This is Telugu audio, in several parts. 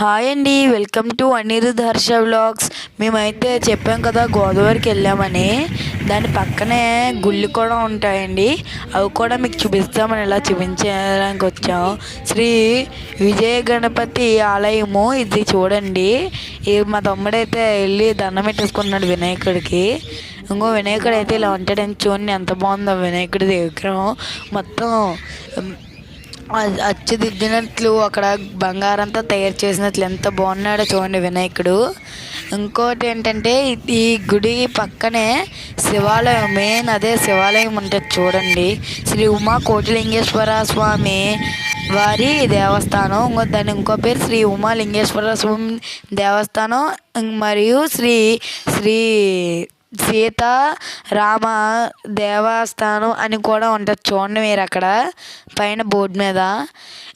హాయ్ అండి welcome to Anirudh Harsha vlogs మేమైతే చెప్పాం కదా గోదావరికి వెళ్ళామని. దాని పక్కనే గుళ్ళు కూడా ఉంటాయండి. అవి కూడా మీకు చూపిస్తామని ఇలా చూపించడానికి వచ్చాం. శ్రీ విజయ గణపతి ఆలయము ఇది చూడండి. మా తమ్ముడైతే వెళ్ళి దండం పెట్టేసుకున్నాడు వినాయకుడికి. ఇంకో వినాయకుడు అయితే ఇలా ఉంటాడని చూడండి ఎంత బాగుందో వినాయకుడి విగ్రహం. మొత్తం అచ్చుదిద్దినట్లు అక్కడ బంగారంతో తయారు చేసినట్లు ఎంత బాగున్నాడో చూడండి వినాయకుడు. ఇంకోటి ఏంటంటే ఈ- గుడి పక్కనే శివాలయం మెయిన్ అదే శివాలయం ఉంటుంది చూడండి. శ్రీ ఉమా కోటిలింగేశ్వర స్వామి వారి దేవస్థానం ఇంకో దాని ఇంకో పేరు శ్రీ ఉమా లింగేశ్వర స్వామి దేవస్థానం మరియు శ్రీ శ్రీ సీత రామ దేవస్థానం అని కూడా ఉంటుంది చూడండి మీరు అక్కడ పైన బోర్డు మీద.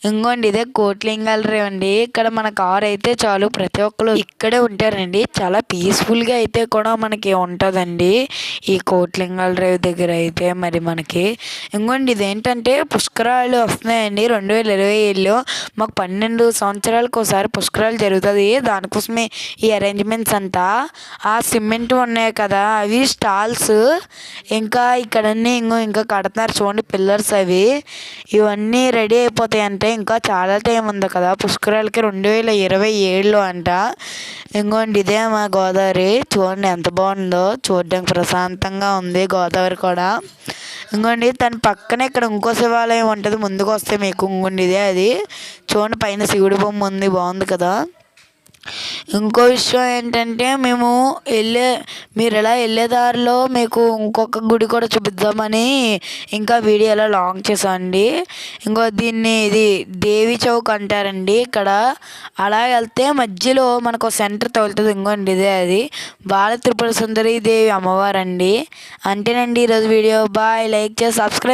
ఇంకోండి ఇదే కోట్లింగాల అండి. ఇక్కడ మన కార్ అయితే చాలు ప్రతి ఒక్కరు ఇక్కడే ఉంటారండి. చాలా పీస్ఫుల్గా అయితే కూడా మనకి ఉంటుందండి. ఈ కోట్లింగలరేవి దగ్గర అయితే మరి మనకి. ఇంకోండి ఇదేంటంటే పుష్కరాలు వస్తున్నాయండి. రెండు వేల ఇరవై ఏళ్ళలో మాకు పన్నెండు సంవత్సరాలకు ఒకసారి పుష్కరాలు జరుగుతుంది. దానికోసమే ఈ అరేంజ్మెంట్స్ అంతా. ఆ సిమెంట్ ఉన్నాయి కదా అవి స్టాల్స్. ఇంకా ఇక్కడ అన్నీ ఇంకో ఇంకా కడుతున్నారు చూడండి పిల్లర్స్ అవి. ఇవన్నీ రెడీ అయిపోతాయి అంటే ఇంకా చాలా టైం ఉంది కదా. పుష్కరాలకి రెండు వేల ఇరవై ఏడులో అంట. ఇంకోండి ఇదే మా గోదావరి. చూడండి ఎంత బాగుందో. చూడడానికి ప్రశాంతంగా ఉంది గోదావరి కూడా. ఇంకోండి దాని పక్కనే ఇక్కడ ఇంకో శివాలయం ఉంటుంది. ముందుకు వస్తే మీకు ఇంకోండి ఇదే అది. చూడండి పైన శివుడి బొమ్మ ఉంది. బాగుంది కదా. ఇంకో విషయం ఏంటంటే మేము వెళ్ళే మీరు ఎలా వెళ్ళే దారిలో మీకు ఇంకొక గుడి కూడా చూపిద్దామని ఇంకా వీడియో వీడియోలో లాంగ్ చేసామండి ఇంకో దీన్ని ఇది దేవి చౌక్ అంటారండి ఇక్కడ. అలా వెళ్తే మధ్యలో మనకు సెంటర్ తగులుతుంది. ఇంకోండి ఇదే అది. బాల త్రిపుర సుందరి దేవి అమ్మవారండి. అంతేనండి ఈరోజు వీడియో. బాయ్. లైక్ చేసి సబ్స్క్రైబ్